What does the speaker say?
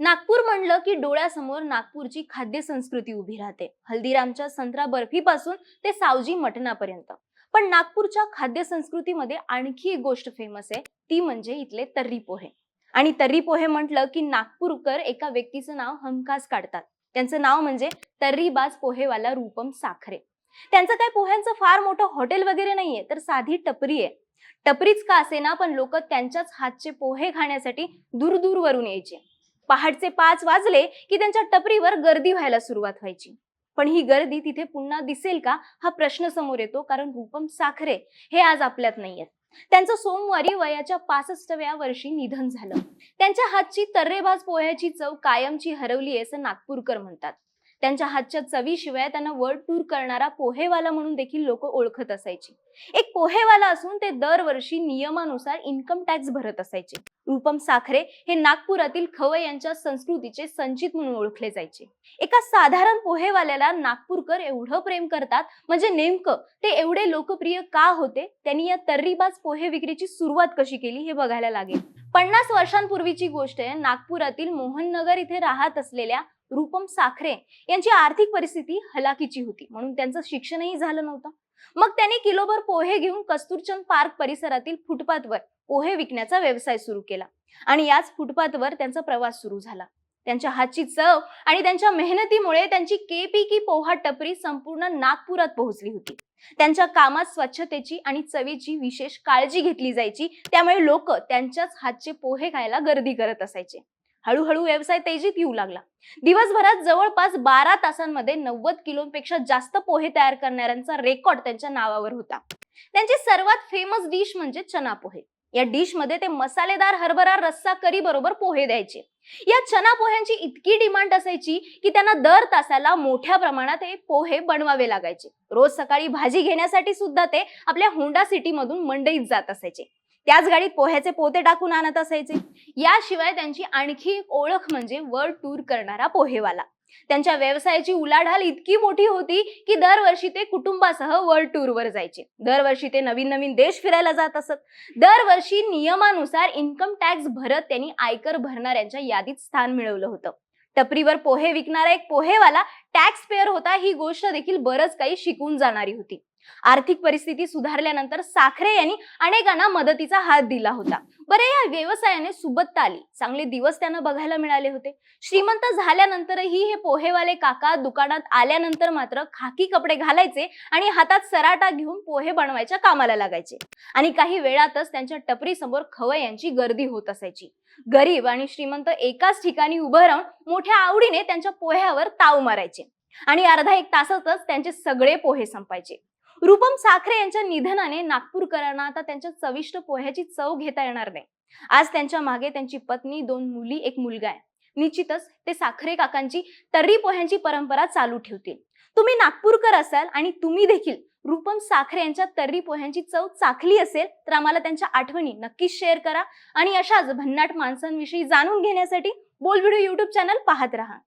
नागपूर म्हणलं की डोळ्यासमोर नागपूरची खाद्य संस्कृती उभी राहते. हल्दीरामच्या संत्रा बर्फीपासून ते सावजी मटणापर्यंत. पण नागपूरच्या खाद्य संस्कृतीमध्ये आणखी एक गोष्ट फेमस आहे. ती म्हणजे इथले तर्री पोहे. आणि तर्री पोहे म्हटलं की नागपूरकर एका व्यक्तीचं नाव हमखास काढतात. त्यांचं नाव म्हणजे तर्रीबाज पोहेवाला रूपम साखरे. त्यांचं काय पोह्यांचं फार मोठं हॉटेल वगैरे नाहीये तर साधी टपरी आहे. टपरीच का असे ना पण लोक त्यांच्याच हातचे पोहे खाण्यासाठी दूर दूरवरून यायचे. पहाटचे पाच वाजले की त्यांच्या टपरीवर गर्दी व्हायला सुरुवात व्हायची. पण ही गर्दी तिथे पुन्हा दिसेल का? हा प्रश्न समोर येतो कारण रूपम साखरे हे आज आपल्यात नाहीयेत. त्यांचं सोमवारी वयाच्या पासष्टव्या वर्षी निधन झालं. त्यांच्या हातची तर्रेबाज पोह्याची चव कायमची हरवली आहे असं नागपूरकर म्हणतात. त्यांच्या हातच्या चवीशिवाय त्यांना वर्ल्ड टूर करणारा पोहेवाला म्हणून देखील लोक ओळखत असायची. एक पोहेवाला असून ते दरवर्षी नियमानुसार इन्कम टॅक्स भरत असायचे. रूपम साखरे हे नागपुरातील खवय यांच्या संस्कृतीचे संचित म्हणून ओळखले जायचे. एका साधारण पोहेवाल्याला नागपूरकर एवढं प्रेम करतात म्हणजे नेमकं ते एवढे लोकप्रिय का होते? त्यांनी या तर्रीबाज पोहे विक्रीची सुरुवात कशी केली हे बघायला लागेल. पन्नास वर्षांपूर्वीची गोष्ट आहे नागपुरातील मोहननगर इथे राहत असलेल्या रूपम साखरे यांची आर्थिक परिस्थिती हलाखीची होती. म्हणून त्यांचं शिक्षणही झालं नव्हतं. मग त्यांनी किलोभर पोहे घेऊन कस्तुरचंद पार्क परिसरातील फुटपाथवर पोहे विकण्याचा व्यवसाय सुरू केला. आणि याच फुटपाथवर त्यांचा प्रवास सुरू झाला. त्यांच्या हातची चव आणि त्यांच्या मेहनतीमुळे त्यांची केपी की पोहा टपरी संपूर्ण नागपुरात पोहोचली होती. त्यांच्या कामात स्वच्छतेची आणि चवीची विशेष काळजी घेतली जायची. त्यामुळे लोक त्यांच्याच हातचे पोहे खायला गर्दी करत असायचे. हळूहळू व्यवसाय तेजीत येऊ लागला. दिवसभरात जवळपास बारा तासांमध्ये नव्वद किलोपेक्षा जास्त पोहे तयार करणाऱ्यांचा रेकॉर्ड त्यांच्या नावावर होता. त्यांची सर्वात फेमस डिश म्हणजे चना पोहे. या डिशमध्ये ते मसालेदार हरभरा रस्सा करी बरोबर पोहे द्यायचे. या चना पोह्यांची इतकी डिमांड असायची की त्यांना दर तासाला मोठ्या प्रमाणात हे पोहे बनवावे लागायचे. रोज सकाळी भाजी घेण्यासाठी सुद्धा ते आपल्या होंडा सिटी मधून मंडईत जात असायचे. त्याच गाडीत पोह्याचे पोते टाकून आणत असायचे. याशिवाय त्यांची आणखी एक ओळख म्हणजे वर्ल्ड टूर करणारा पोहेवाला. त्यांच्या व्यवसायाची उलाढाल इतकी मोठी होती की दरवर्षी ते कुटुंबासह वर्ल्ड टूरवर जायचे. दरवर्षी ते नवीन नवीन देश फिरायला जात असत. दरवर्षी नियमानुसार इन्कम टॅक्स भरत त्यांनी आयकर भरणाऱ्यांच्या यादीत स्थान मिळवलं होतं. टपरीवर पोहे विकणारा एक पोहेवाला टॅक्स पेअर होता ही गोष्ट देखील बरंच काही शिकून जाणारी होती. आर्थिक परिस्थिती सुधारल्यानंतर साखरे यांनी अनेकांना मदतीचा हात दिला होता. बरे या व्यवसायाने सुबत्ता आली. चांगले दिवस त्यांना बघायला मिळाले होते. श्रीमंत झाल्यानंतरही हे पोहेवाले काका दुकानात आल्यानंतर मात्र खाकी कपडे घालायचे आणि हातात सराटा घेऊन पोहे बनवायच्या कामाला लागायचे. आणि काही वेळातच त्यांच्या टपरी समोर खवय यांची गर्दी होत असायची. गरीब आणि श्रीमंत एकाच ठिकाणी उभं राहून मोठ्या आवडीने त्यांच्या पोह्यावर ताव मारायचे. आणि अर्धा एक तासातच त्यांचे सगळे पोहे संपायचे. रूपम साखरे यांच्या निधनाने नागपूरकरांना आता त्यांच्या चविष्ट पोह्याची चव घेता येणार नाही. आज त्यांच्या मागे त्यांची पत्नी दोन मुली एक मुलगा आहे. निश्चितच ते साखरे काकांची तर्री पोह्यांची परंपरा चालू ठेवतील. तुम्ही नागपूरकर असाल आणि तुम्ही देखील रूपम साखरे यांच्या तर्री पोह्यांची चव चाखली असेल तर आम्हाला त्यांच्या आठवणी नक्कीच शेअर करा. आणि अशाच भन्नाट माणसांविषयी जाणून घेण्यासाठी बोल व्हिडिओ युट्यूब चॅनल पाहत राहा.